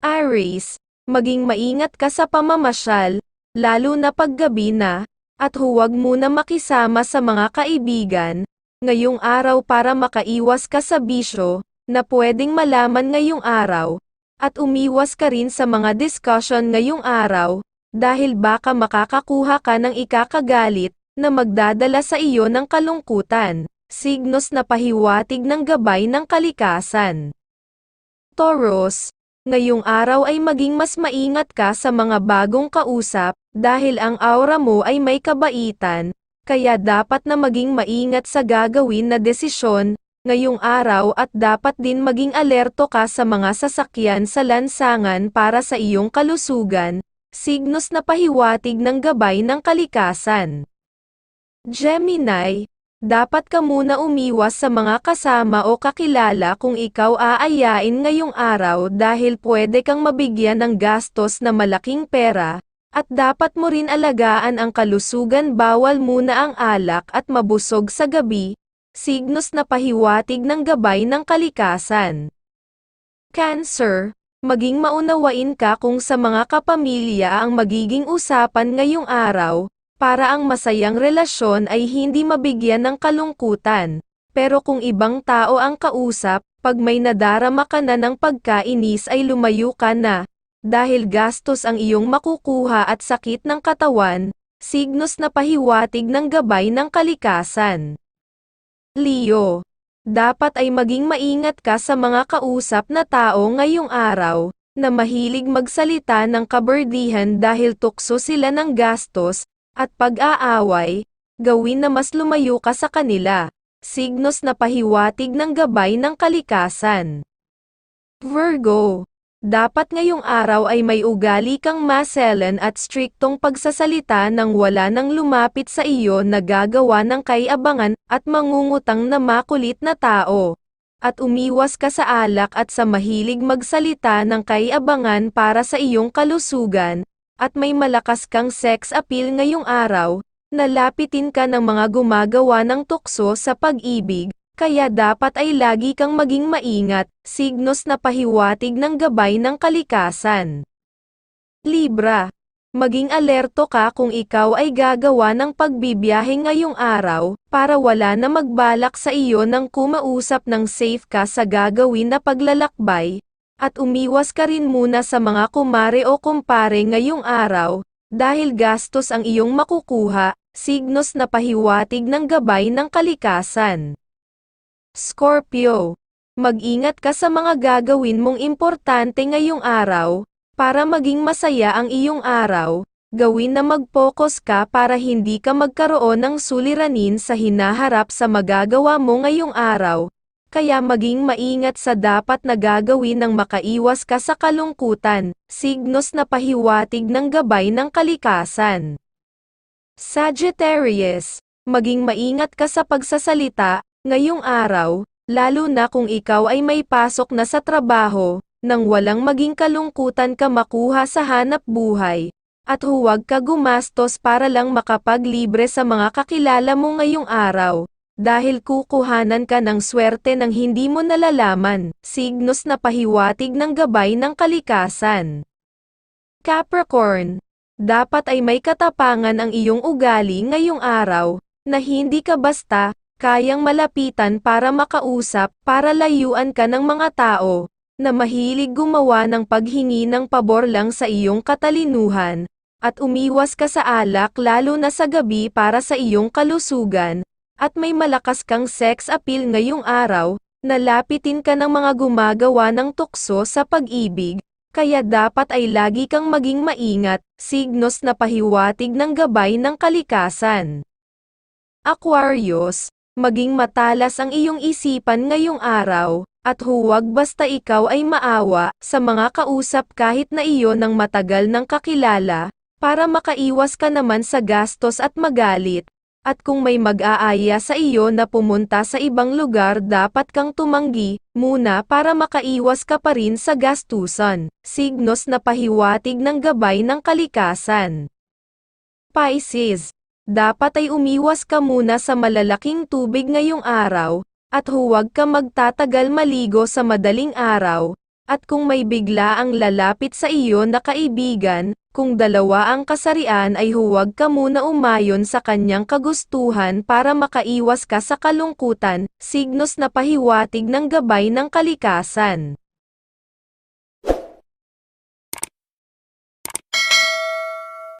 Aries, maging maingat ka sa pamamasyal, lalo na paggabi na, at huwag muna makisama sa mga kaibigan, ngayong araw para makaiwas ka sa bisyo, na pwedeng malaman ngayong araw, at umiwas ka rin sa mga discussion ngayong araw, dahil baka makakakuha ka ng ikakagalit, na magdadala sa iyo ng kalungkutan, signos na pahiwatig ng gabay ng kalikasan. Taurus, ngayong araw ay maging mas maingat ka sa mga bagong kausap, dahil ang aura mo ay may kabaitan, kaya dapat na maging maingat sa gagawin na desisyon, ngayong araw at dapat din maging alerto ka sa mga sasakyan sa lansangan para sa iyong kalusugan, signos na pahiwatig ng gabay ng kalikasan. Gemini, dapat ka muna umiwas sa mga kasama o kakilala kung ikaw aayain ngayong araw dahil pwede kang mabigyan ng gastos na malaking pera, at dapat mo rin alagaan ang kalusugan bawal muna ang alak at mabusog sa gabi, signos na pahiwatig ng gabay ng kalikasan. Cancer, maging maunawain ka kung sa mga kapamilya ang magiging usapan ngayong araw, para ang masayang relasyon ay hindi mabigyan ng kalungkutan. Pero kung ibang tao ang kausap, pag may nadarama ka na ng pagkainis ay lumayo ka na, dahil gastos ang iyong makukuha at sakit ng katawan, signos na pahiwatig ng gabay ng kalikasan. Leo, dapat ay maging maingat ka sa mga kausap na tao ngayong araw, na mahilig magsalita ng kaberdihan dahil tukso sila ng gastos, at pag-aaway, gawin na mas lumayo ka sa kanila, signos na pahiwatig ng gabay ng kalikasan. Virgo, dapat ngayong araw ay may ugali kang maselan at striktong pagsasalita nang wala nang lumapit sa iyo na gagawa ng kaiabangan at mangungutang na makulit na tao. At umiwas ka sa alak at sa mahilig magsalita ng kaiabangan para sa iyong kalusugan, at may malakas kang sex appeal ngayong araw, nalapitin ka ng mga gumagawa ng tukso sa pag-ibig, kaya dapat ay lagi kang maging maingat, signos na pahiwatig ng gabay ng kalikasan. Libra, maging alerto ka kung ikaw ay gagawa ng pagbibiyahe ngayong araw, para wala na magbalak sa iyo ng kumausap ng safe ka sa gagawin na paglalakbay, at umiwas ka rin muna sa mga kumare o kumpare ngayong araw, dahil gastos ang iyong makukuha, signos na pahiwatig ng gabay ng kalikasan. Scorpio, mag-ingat ka sa mga gagawin mong importante ngayong araw, para maging masaya ang iyong araw, gawin na mag-focus ka para hindi ka magkaroon ng suliranin sa hinaharap sa magagawa mo ngayong araw, kaya maging maingat sa dapat na gagawin nang makaiwas ka sa kalungkutan, signos na pahiwatig ng gabay ng kalikasan. Sagittarius, maging maingat ka sa pagsasalita, ngayong araw, lalo na kung ikaw ay may pasok na sa trabaho, nang walang maging kalungkutan ka makuha sa hanap buhay, at huwag ka gumastos para lang makapaglibre sa mga kakilala mo ngayong araw, dahil kukuhanan ka ng swerte ng hindi mo nalalaman, signos na pahiwatig ng gabay ng kalikasan. Capricorn, dapat ay may katapangan ang iyong ugali ngayong araw, na hindi ka basta, kayang malapitan para makausap, para layuan ka ng mga tao, na mahilig gumawa ng paghingi ng pabor lang sa iyong katalinuhan, at umiwas ka sa alak lalo na sa gabi para sa iyong kalusugan, at may malakas kang sex appeal ngayong araw, nalapitin ka ng mga gumagawa ng tukso sa pag-ibig, kaya dapat ay lagi kang maging maingat, signos na pahiwatig ng gabay ng kalikasan. Aquarius, maging matalas ang iyong isipan ngayong araw, at huwag basta ikaw ay maawa sa mga kausap kahit na iyo ng matagal ng kakilala, para makaiwas ka naman sa gastos at magalit, at kung may mag-aaya sa iyo na pumunta sa ibang lugar dapat kang tumanggi, muna para makaiwas ka pa rin sa gastusan, signos na pahiwatig ng gabay ng kalikasan. Pisces, dapat ay umiwas ka muna sa malalaking tubig ngayong araw, at huwag ka magtatagal maligo sa madaling araw, At kung may bigla ang lalapit sa iyo na kaibigan, kung dalawa ang kasarian ay huwag ka muna umayon sa kanyang kagustuhan para makaiwas ka sa kalungkutan, signos na pahiwatig ng gabay ng kalikasan.